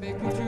make you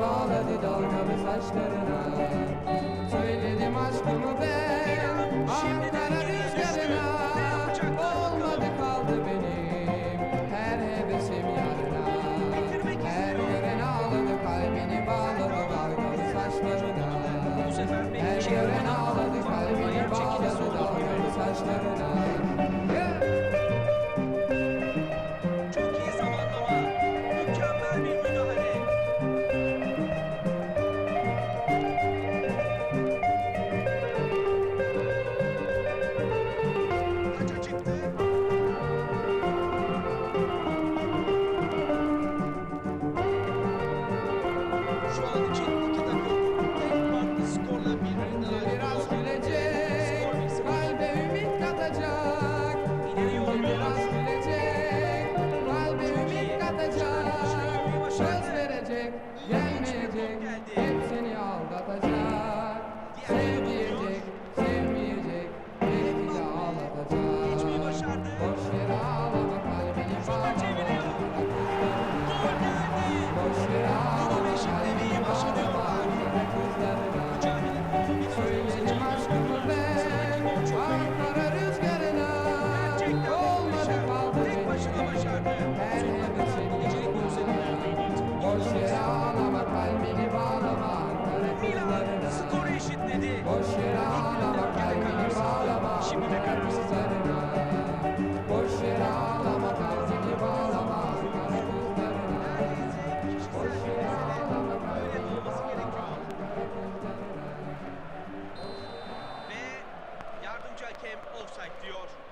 bağladı dalgalı saçlarına Söyledim aşkımı ben control of the gene. offside diyor.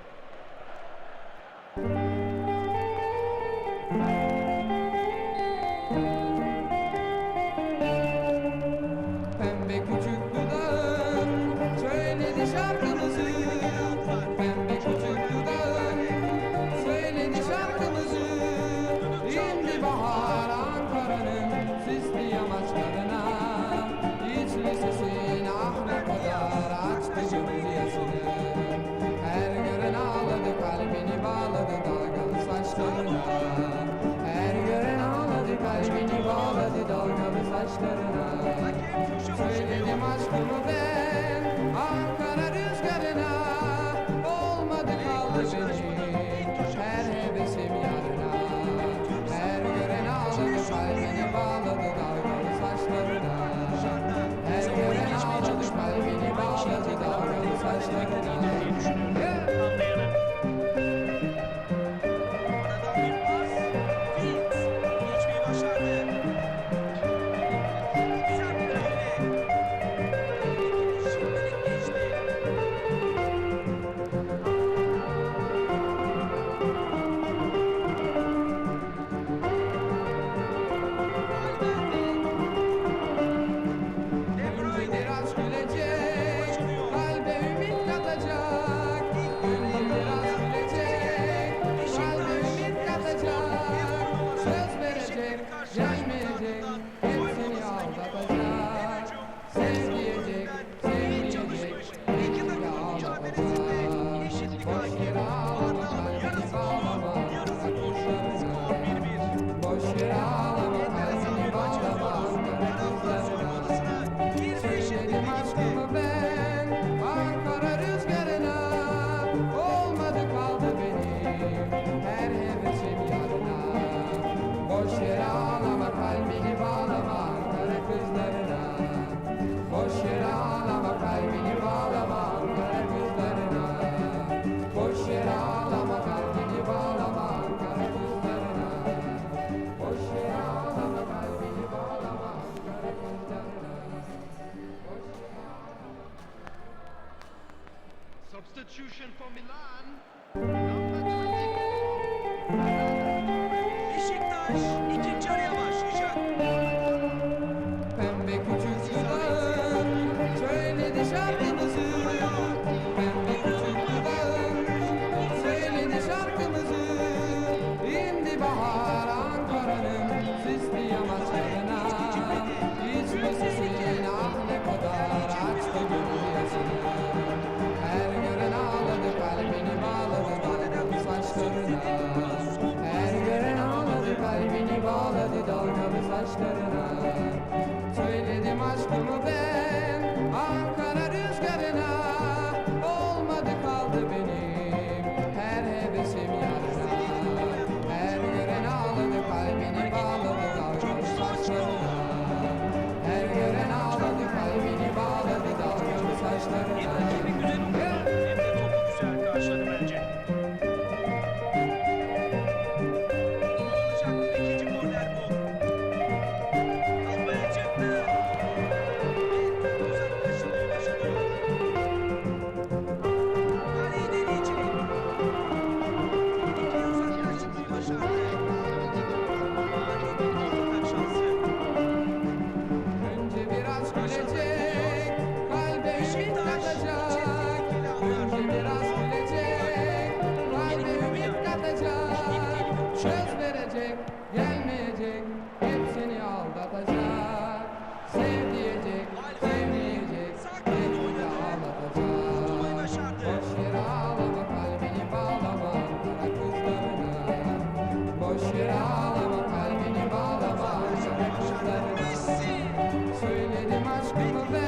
baby must be the best.